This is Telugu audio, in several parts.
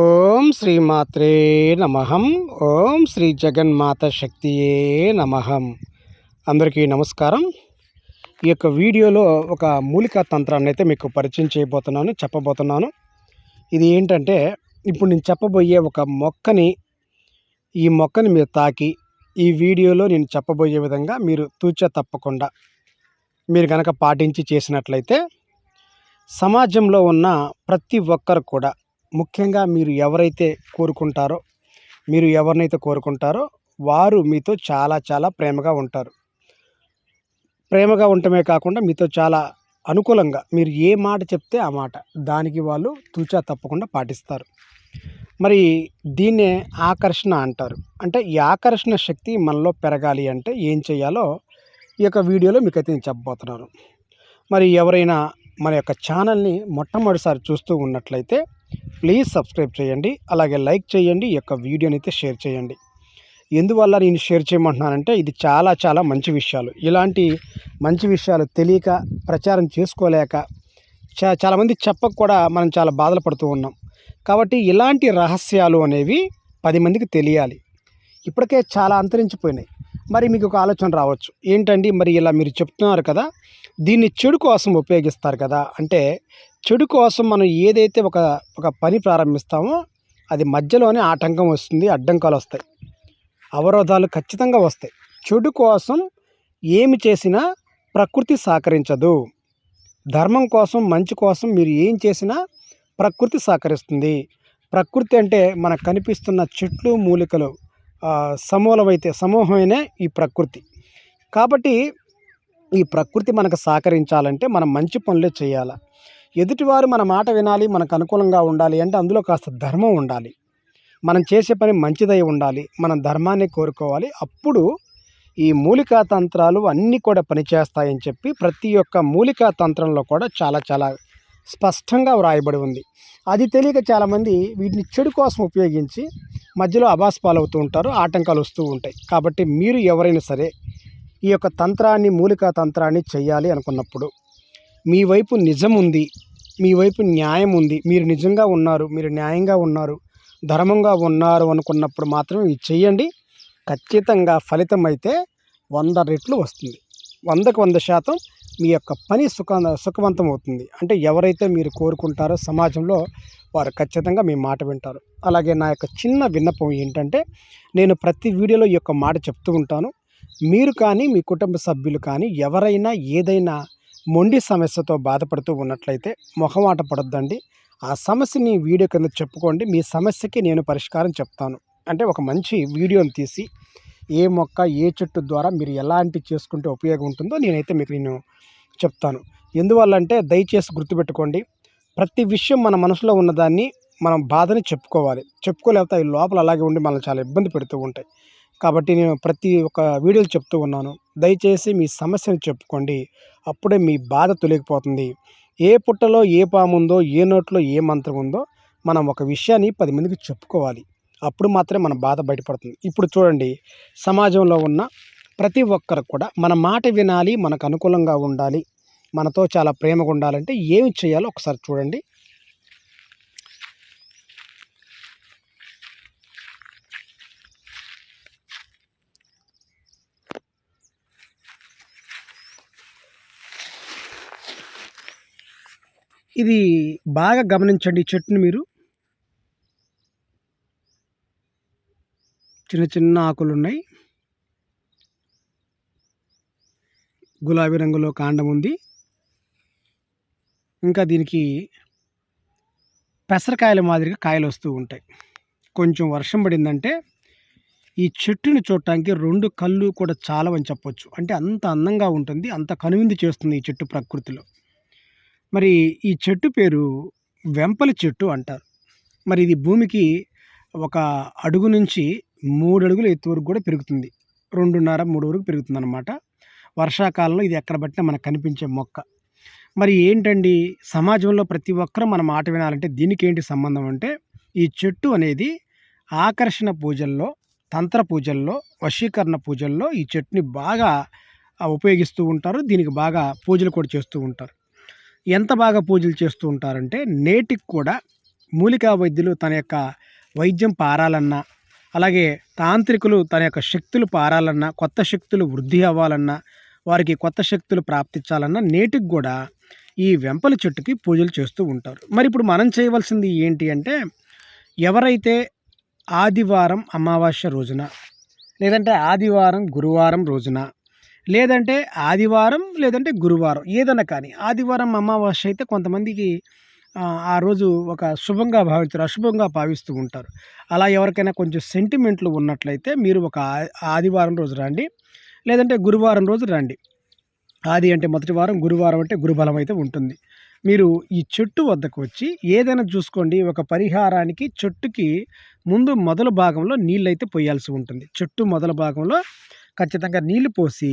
ఓం శ్రీమాత్రే నమహం ఓం శ్రీ జగన్మాత శక్తియే నమహం అందరికీ నమస్కారం. ఈ యొక్క వీడియోలో ఒక మూలికా తంత్రాన్ని అయితే మీకు పరిచయం చేయబోతున్నాను చెప్పబోతున్నాను. ఇది ఏంటంటే ఇప్పుడు నేను చెప్పబోయే ఒక మొక్కని ఈ మొక్కని మీరు తాకి ఈ వీడియోలో నేను చెప్పబోయే విధంగా మీరు తూచ తప్పకుండా మీరు కనుక పాటించి చేసినట్లయితే సమాజంలో ఉన్న ప్రతి ఒక్కరు కూడా ముఖ్యంగా మీరు ఎవరైతే కోరుకుంటారో మీరు ఎవరినైతే కోరుకుంటారో వారు మీతో చాలా చాలా ప్రేమగా ఉంటారు. ప్రేమగా ఉండటమే కాకుండా మీతో చాలా అనుకూలంగా మీరు ఏ మాట చెప్తే ఆ మాట దానికి వాళ్ళు తూచా తప్పకుండా పాటిస్తారు. మరి దీన్నే ఆకర్షణ అంటారు. అంటే ఈ ఆకర్షణ శక్తి మనలో పెరగాలి అంటే ఏం చేయాలో ఈ యొక్క వీడియోలో మీకైతే నేను చెప్పబోతున్నాను. మరి ఎవరైనా మన యొక్క ఛానల్ని మొట్టమొదటిసారి చూస్తూ ఉన్నట్లయితే ప్లీజ్ సబ్స్క్రైబ్ చేయండి అలాగే లైక్ చేయండి ఈ యొక్క వీడియోని అయితే షేర్ చేయండి. ఎందువల్ల నేను షేర్ చేయమంటున్నానంటే ఇది చాలా చాలా మంచి విషయాలు. ఇలాంటి మంచి విషయాలు తెలియక ప్రచారం చేసుకోలేక చా చాలామంది చెప్పక కూడా మనం చాలా బాధలు పడుతూ ఉన్నాం. కాబట్టి ఇలాంటి రహస్యాలు అనేవి పది మందికి తెలియాలి. ఇప్పటికే చాలా అంతరించిపోయినాయి. మరి మీకు ఒక ఆలోచన రావచ్చు. ఏంటండి? మరి ఇలా మీరు చెప్తున్నారు కదా దీన్ని చెడు కోసం ఉపయోగిస్తారు కదా అంటే చెడు కోసం మనం ఏదైతే ఒక ఒక పని ప్రారంభిస్తామో అది మధ్యలోనే ఆటంకం వస్తుంది అడ్డంకాలు వస్తాయి. అవరోధాలు ఖచ్చితంగా వస్తాయి. చెడు కోసం ఏమి చేసినా ప్రకృతి సహకరించదు. ధర్మం కోసం మంచి కోసం మీరు ఏం చేసినా ప్రకృతి సహకరిస్తుంది. ప్రకృతి అంటే మనకు కనిపిస్తున్న చెట్లు మూలికలు సమూలమైతే సమూహమైనే ఈ ప్రకృతి. కాబట్టి ఈ ప్రకృతి మనకు సహకరించాలంటే మనం మంచి పనులే చేయాలి? ఎదుటివారు మన మాట వినాలి మనకు అనుకూలంగా ఉండాలి అంటే అందులో కాస్త ధర్మం ఉండాలి. మనం చేసే పని మంచిదై ఉండాలి మనం ధర్మాన్ని కోరుకోవాలి. అప్పుడు ఈ మూలికా తంత్రాలు అన్నీ కూడా పనిచేస్తాయని చెప్పి ప్రతి ఒక్క మూలికా తంత్రంలో కూడా చాలా చాలా స్పష్టంగా వ్రాయబడి ఉంది. అది తెలియక చాలామంది వీటిని చెడు కోసం ఉపయోగించి మధ్యలో అబాస్ అవుతూ ఉంటారు ఆటంకాలు వస్తూ ఉంటాయి. కాబట్టి మీరు ఎవరైనా సరే ఈ యొక్క తంత్రాన్ని మూలికా తంత్రాన్ని చేయాలి అనుకున్నప్పుడు మీ వైపు నిజం ఉంది మీ వైపు న్యాయం ఉంది. మీరు నిజంగా ఉన్నారు. మీరు న్యాయంగా ఉన్నారు. ధర్మంగా ఉన్నారు అనుకున్నప్పుడు మాత్రం ఇది చేయండి. ఖచ్చితంగా ఫలితం అయితే వంద రెట్లు వస్తుంది. వందకు వంద శాతం మీ యొక్క పని సుఖ సుఖవంతం అవుతుంది. అంటే ఎవరైతే మీరు కోరుకుంటారో సమాజంలో వారు ఖచ్చితంగా మీ మాట వింటారు. అలాగే నా యొక్క చిన్న విన్నపం ఏంటంటే నేను ప్రతి వీడియోలో ఈ యొక్క మాట చెప్తూ ఉంటాను. మీరు కానీ మీ కుటుంబ సభ్యులు కానీ ఎవరైనా ఏదైనా మొండి సమస్యతో బాధపడుతూ ఉన్నట్లయితే మొహమాట పడొద్దండి. ఆ సమస్యని వీడియో కింద చెప్పుకోండి. మీ సమస్యకి నేను పరిష్కారం చెప్తాను. అంటే ఒక మంచి వీడియోని తీసి ఏ మొక్క ఏ చెట్టు ద్వారా మీరు ఎలాంటి చేసుకుంటే ఉపయోగం ఉంటుందో నేనైతే మీకు నేను చెప్తాను. ఎందువల్ల అంటే దయచేసి గుర్తుపెట్టుకోండి. ప్రతి విషయం మన మనసులో ఉన్నదాన్ని మనం బాధని చెప్పుకోవాలి. చెప్పుకోలేకపోతే అవి లోపల అలాగే ఉండి మనల్ని చాలా ఇబ్బంది పెడుతూ ఉంటాయి. కాబట్టి నేను ప్రతి ఒక్క వీడియోలు చెప్తూ ఉన్నాను. దయచేసి మీ సమస్యను చెప్పుకోండి. అప్పుడే మీ బాధ తొలగిపోతుంది. ఏ పుట్టలో ఏ పాము ఉందో ఏ నోట్లో ఏ మంత్రం ఉందో మనం ఒక విషయాన్ని పది మందికి చెప్పుకోవాలి. అప్పుడు మాత్రమే మన బాధ బయటపడుతుంది. ఇప్పుడు చూడండి. సమాజంలో ఉన్న ప్రతి ఒక్కరు కూడా మన మాట వినాలి మనకు అనుకూలంగా ఉండాలి మనతో చాలా ప్రేమగా ఉండాలంటే ఏమి చేయాలో ఒకసారి చూడండి. ఇది బాగా గమనించండి ఈ చెట్టుని మీరు. చిన్న చిన్న ఆకులు ఉన్నాయి గులాబీ రంగులో కాండం ఉంది. ఇంకా దీనికి పెసరకాయల మాదిరిగా కాయలు వస్తూ ఉంటాయి. కొంచెం వర్షం పడిందంటే ఈ చెట్టుని చూడటానికి రెండు కళ్ళు కూడా చాలవని చెప్పొచ్చు. అంటే అంత అందంగా ఉంటుంది అంత కనువిందు చేస్తుంది ఈ చెట్టు ప్రకృతిలో. మరి ఈ చెట్టు పేరు వెంపలి చెట్టు అంటారు. మరి ఇది భూమికి ఒక అడుగు నుంచి మూడు అడుగులు ఎత్తు వరకు కూడా పెరుగుతుంది. రెండున్నర మూడు వరకు పెరుగుతుంది అనమాట వర్షాకాలంలో ఇది ఎక్కడ పట్టినా మనకు కనిపించే మొక్క. మరి ఏంటండి? సమాజంలో ప్రతి ఒక్కరూ మన మాట వినాలంటే దీనికి ఏంటి సంబంధం అంటే ఈ చెట్టు అనేది ఆకర్షణ పూజల్లో తంత్ర పూజల్లో వశీకరణ పూజల్లో ఈ చెట్టుని బాగా ఉపయోగిస్తూ ఉంటారు. దీనికి బాగా పూజలు కూడా చేస్తూ ఉంటారు. ఎంత బాగా పూజలు చేస్తూ ఉంటారంటే నేటికి కూడా మూలికా వైద్యులు తన యొక్క వైద్యం పారాలన్నా అలాగే తాంత్రికులు తన యొక్క శక్తులు పారాలన్నా కొత్త శక్తులు వృద్ధి అవ్వాలన్నా వారికి కొత్త శక్తులు ప్రాప్తించాలన్నా నేటికి కూడా ఈ వెంపల చెట్టుకి పూజలు చేస్తూ ఉంటారు. మరి ఇప్పుడు మనం చేయవలసింది ఏంటి అంటే ఎవరైతే ఆదివారం అమావాస్య రోజున లేదంటే ఆదివారం గురువారం రోజున లేదంటే ఆదివారం లేదంటే గురువారం ఏదైనా కానీ. ఆదివారం అమావాస్య అయితే కొంతమందికి ఆ రోజు ఒక శుభంగా భావిస్తారు అశుభంగా భావిస్తూ ఉంటారు. అలా ఎవరికైనా కొంచెం సెంటిమెంట్లు ఉన్నట్లయితే మీరు ఒక ఆదివారం రోజు రండి లేదంటే గురువారం రోజు రండి. ఆది అంటే మొదటి వారం గురువారం అంటే గురుబలం అయితే ఉంటుంది. మీరు ఈ చెట్టు వద్దకు వచ్చి ఏదైనా చూసుకోండి ఒక పరిహారానికి చెట్టుకి ముందు మొదల భాగంలో నీళ్ళు అయితే పోయాల్సి ఉంటుంది. చెట్టు మొదల భాగంలో ఖచ్చితంగా నీళ్ళు పోసి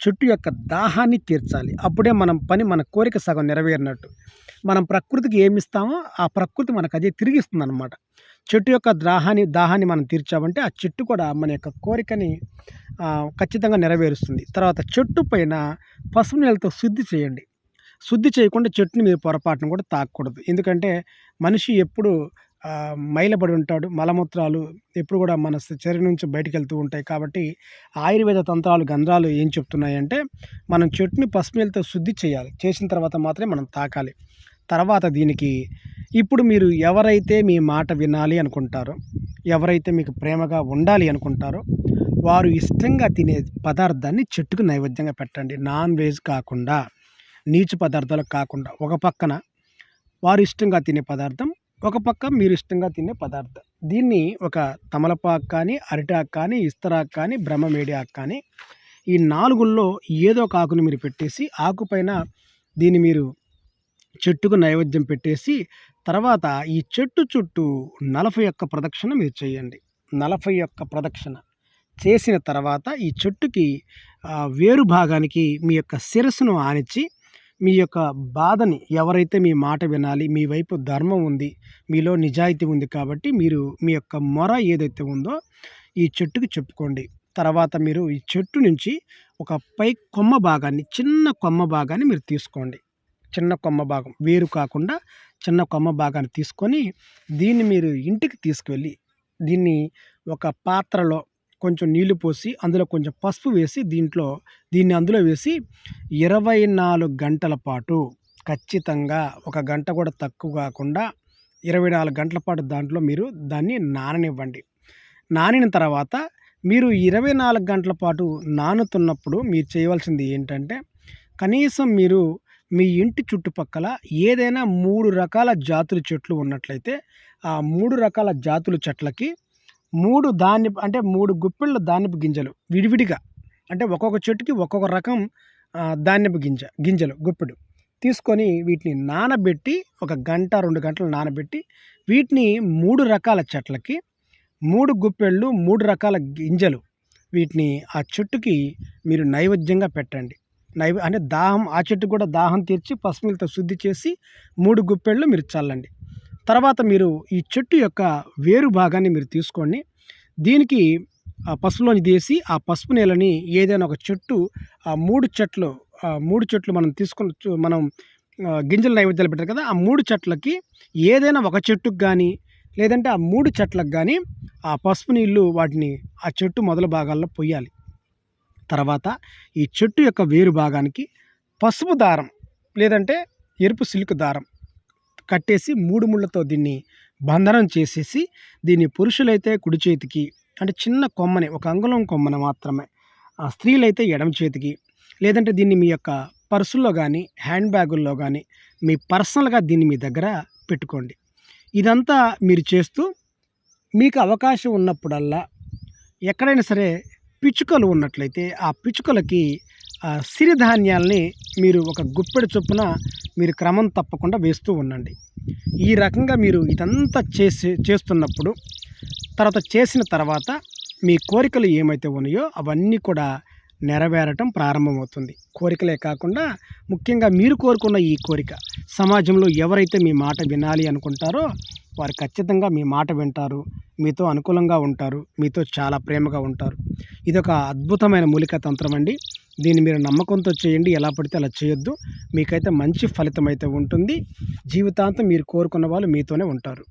చెట్టు యొక్క దాహాన్ని తీర్చాలి. అప్పుడే మనం పని మన కోరిక సగం నెరవేరినట్టు. మనం ప్రకృతికి ఏమి ఇస్తామో ఆ ప్రకృతి మనకు అదే తిరిగిస్తుంది అనమాట చెట్టు యొక్క దాహాన్ని దాహాన్ని మనం తీర్చామంటే ఆ చెట్టు కూడా మన యొక్క కోరికని ఖచ్చితంగా నెరవేరుస్తుంది. తర్వాత చెట్టు పైన పసుపు నీళ్ళతో శుద్ధి చేయండి. శుద్ధి చేయకుండా చెట్టుని మీరు పొరపాటును కూడా తాకూడదు. ఎందుకంటే మనిషి ఎప్పుడు మైలబడి ఉంటాడు. మలమూత్రాలు ఎప్పుడు కూడా మన శరీరం నుంచి బయటకు వెళ్తూ ఉంటాయి. కాబట్టి ఆయుర్వేద తంత్రాలు గంధ్రాలు ఏం చెప్తున్నాయంటే మనం చెట్టుని పసుపు శుద్ధి చేయాలి. చేసిన తర్వాత మాత్రమే మనం తాకాలి. తర్వాత దీనికి ఇప్పుడు మీరు ఎవరైతే మీ మాట వినాలి అనుకుంటారో ఎవరైతే మీకు ప్రేమగా ఉండాలి అనుకుంటారో వారు ఇష్టంగా తినే పదార్థాన్ని చెట్టుకు నైవేద్యంగా పెట్టండి. నాన్ వెజ్ కాకుండా నీచు పదార్థాలు కాకుండా ఒక పక్కన వారు ఇష్టంగా తినే పదార్థం ఒక పక్క మీరు ఇష్టంగా తినే పదార్థం. దీన్ని ఒక తమలపాకు కానీ అరిటాకు కానీ ఇస్తరాకు కానీ బ్రహ్మమేడి ఆకు కానీ ఈ నాలుగుల్లో ఏదో ఒక ఆకుని మీరు పెట్టేసి ఆకుపైన దీన్ని మీరు చెట్టుకు నైవేద్యం పెట్టేసి తర్వాత ఈ చెట్టు చుట్టూ నలభై యొక్క ప్రదక్షిణ మీరు చేయండి. నలభై యొక్క ప్రదక్షిణ చేసిన తర్వాత ఈ చెట్టుకి వేరు భాగానికి మీ యొక్క శిరస్సును ఆనిచ్చి మీ యొక్క బాధని ఎవరైతే మీ మాట వినాలి మీ వైపు ధర్మం ఉంది మీలో నిజాయితీ ఉంది కాబట్టి మీరు మీ యొక్క మొర ఏదైతే ఉందో ఈ చెట్టుకి చెప్పుకోండి. తర్వాత మీరు ఈ చెట్టు నుంచి ఒక పై కొమ్మ భాగాన్ని చిన్న కొమ్మ భాగాన్ని మీరు తీసుకోండి. చిన్న కొమ్మ భాగం వేరు కాకుండా చిన్న కొమ్మ భాగాన్ని తీసుకొని దీన్ని మీరు ఇంటికి తీసుకువెళ్ళి దీన్ని ఒక పాత్రలో కొంచెం నీళ్ళు పోసి అందులో కొంచెం పసుపు వేసి దీంట్లో దీన్ని అందులో వేసి ఇరవై నాలుగు గంటల పాటు ఖచ్చితంగా ఒక గంట కూడా తక్కువ కాకుండా ఇరవై నాలుగు గంటల పాటు దాంట్లో మీరు దాన్ని నాననివ్వండి. నానిన తర్వాత మీరు ఇరవై నాలుగు గంటల పాటు నానుతున్నప్పుడు మీరు చేయవలసింది ఏంటంటే కనీసం మీరు మీ ఇంటి చుట్టుపక్కల ఏదైనా మూడు రకాల జాతుల చెట్లు ఉన్నట్లయితే ఆ మూడు రకాల జాతుల చెట్లకి మూడు ధాన్య అంటే మూడు గుప్పిళ్ళ ధాన్యపు గింజలు విడివిడిగా. అంటే ఒక్కొక్క చెట్టుకి ఒక్కొక్క రకం ధాన్యపు గింజ గింజలు గుప్పిడు తీసుకొని వీటిని నానబెట్టి ఒక గంట రెండు గంటలు నానబెట్టి వీటిని మూడు రకాల చెట్లకి మూడు గుప్పెళ్ళు మూడు రకాల గింజలు వీటిని ఆ చెట్టుకి మీరు నైవేద్యంగా పెట్టండి. నైవే అంటే దాహం ఆ చెట్టు కూడా దాహం తీర్చి పసుపులతో శుద్ధి చేసి మూడు గుప్పెళ్ళు మీరు చల్లండి. తర్వాత మీరు ఈ చెట్టు యొక్క వేరు భాగాన్ని మీరు తీసుకోండి. దీనికి ఆ పసుపులోని తీసి ఆ పసుపు నీళ్ళని ఏదైనా ఒక చెట్టు ఆ మూడు చెట్లు మూడు చెట్లు మనం తీసుకుని మనం గింజల నైవేద్యాలు పెట్టారు కదా ఆ మూడు చెట్లకి ఏదైనా ఒక చెట్టుకు కానీ లేదంటే ఆ మూడు చెట్లకు కానీ ఆ పసుపు నీళ్ళు వాటిని ఆ చెట్టు మొదల భాగాల్లో పొయ్యాలి. తర్వాత ఈ చెట్టు యొక్క వేరు భాగానికి పసుపు దారం లేదంటే ఎరుపు సిల్క్ దారం కట్టేసి మూడు ముళ్ళతో దీన్ని బంధనం చేసేసి దీన్ని పురుషులైతే కుడి చేతికి అంటే చిన్న కొమ్మని ఒక అంగుళం కొమ్మని మాత్రమే స్త్రీలైతే ఎడమ చేతికి. లేదంటే దీన్ని మీ యొక్క పర్సుల్లో కానీ హ్యాండ్ బ్యాగుల్లో కానీ మీ పర్సనల్గా దీన్ని మీ దగ్గర పెట్టుకోండి. ఇదంతా మీరు చేస్తూ మీకు అవకాశం ఉన్నప్పుడల్లా ఎక్కడైనా సరే పిచ్చుకలు ఉన్నట్లయితే ఆ పిచ్చుకలకి సిరిధాన్యాల్ని మీరు ఒక గుప్పెడు చొప్పున మీరు క్రమం తప్పకుండా వేస్తూ ఉండండి. ఈ రకంగా మీరు ఇదంతా చేసి చేస్తున్నప్పుడు తర్వాత చేసిన తర్వాత మీ కోరికలు ఏమైతే ఉన్నాయో అవన్నీ కూడా నెరవేరటం ప్రారంభమవుతుంది. కోరికలే కాకుండా ముఖ్యంగా మీరు కోరుకున్న ఈ కోరిక సమాజంలో ఎవరైతే మీ మాట వినాలి అనుకుంటారో వారు ఖచ్చితంగా మీ మాట వింటారు మీతో అనుకూలంగా ఉంటారు మీతో చాలా ప్రేమగా ఉంటారు. ఇది ఒక అద్భుతమైన మూలిక తంత్రం అండి. దీన్ని మీరు నమ్మకంతో చేయండి. ఎలా పడితే అలా చేయొద్దు. మీకైతే మంచి ఫలితం అయితే ఉంటుంది. జీవితాంతం మీరు కోరుకున్న వాళ్ళు మీతోనే ఉంటారు.